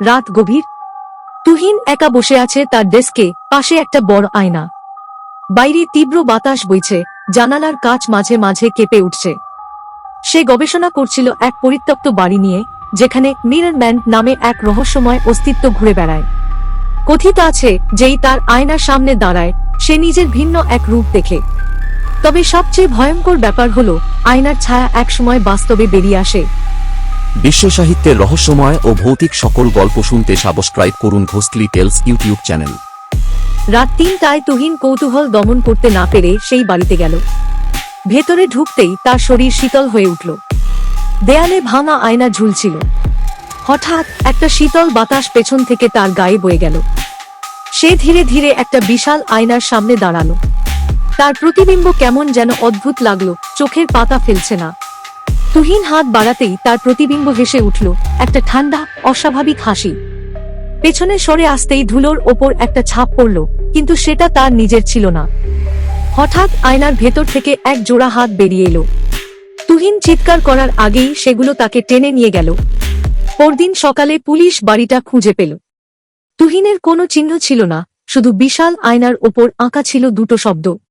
রাত গভীর। তুহিন একা বসে আছে তার ডেস্কে, পাশে একটা বড় আয়না। বাইরে তীব্র বাতাস বইছে, জানালার কাচ মাঝে মাঝে কেঁপে উঠছে। সে গবেষণা করছিল এক পরিত্যক্ত বাড়ি নিয়ে, যেখানে মিররম্যান নামে এক রহস্যময় অস্তিত্ব ঘুরে বেড়ায়। কথিত আছে যেই তার আয়নার সামনে দাঁড়ায়, সে নিজের ভিন্ন এক রূপ দেখে। তবে সবচেয়ে ভয়ঙ্কর ব্যাপার হলো, আয়নার ছায়া একসময় বাস্তবে বেরিয়ে আসে। বিশ্ব সাহিত্যের রহস্যময় ও ভৌতিক সকল গল্প শুনতে সাবস্ক্রাইব করুন ঘোস্টলি টেলস ইউটিউব চ্যানেল। রাত তিনটায় তুহিন কৌতূহল দমন করতে না পেরে সেই বাড়িতে গেল। ভেতরে ঢুকতেই তার শরীর শীতল হয়ে উঠল। দেয়ালে ভাঙা আয়না ঝুলছিল। হঠাৎ একটা শীতল বাতাস পেছন থেকে তার গায়ে বয়ে গেল। সে ধীরে ধীরে একটা বিশাল আয়নার সামনে দাঁড়াল। তার প্রতিবিম্ব কেমন যেন অদ্ভুত লাগল, চোখের পাতা ফেলছে না। তুহিন হাত বাড়াতেই তার প্রতিবিম্ব হেসে উঠল। একটা ঠান্ডা, অস্বাভাবিক হাসি। পেছনে সরে আসতেই ধুলোর ওপর একটা ছাপ পড়ল, কিন্তু সেটা তার নিজের ছিল না। হঠাৎ আয়নার ভেতর থেকে এক জোড়া হাত বেরিয়ে এলো। তুহিন চিৎকার করার আগেই সেগুলো তাকে টেনে নিয়ে গেল। পরদিন সকালে পুলিশ বাড়িটা খুঁজে পেল। তুহিনের কোনো চিহ্ন ছিল না, শুধু বিশাল আয়নার ওপর আঁকা ছিল দুটো শব্দ।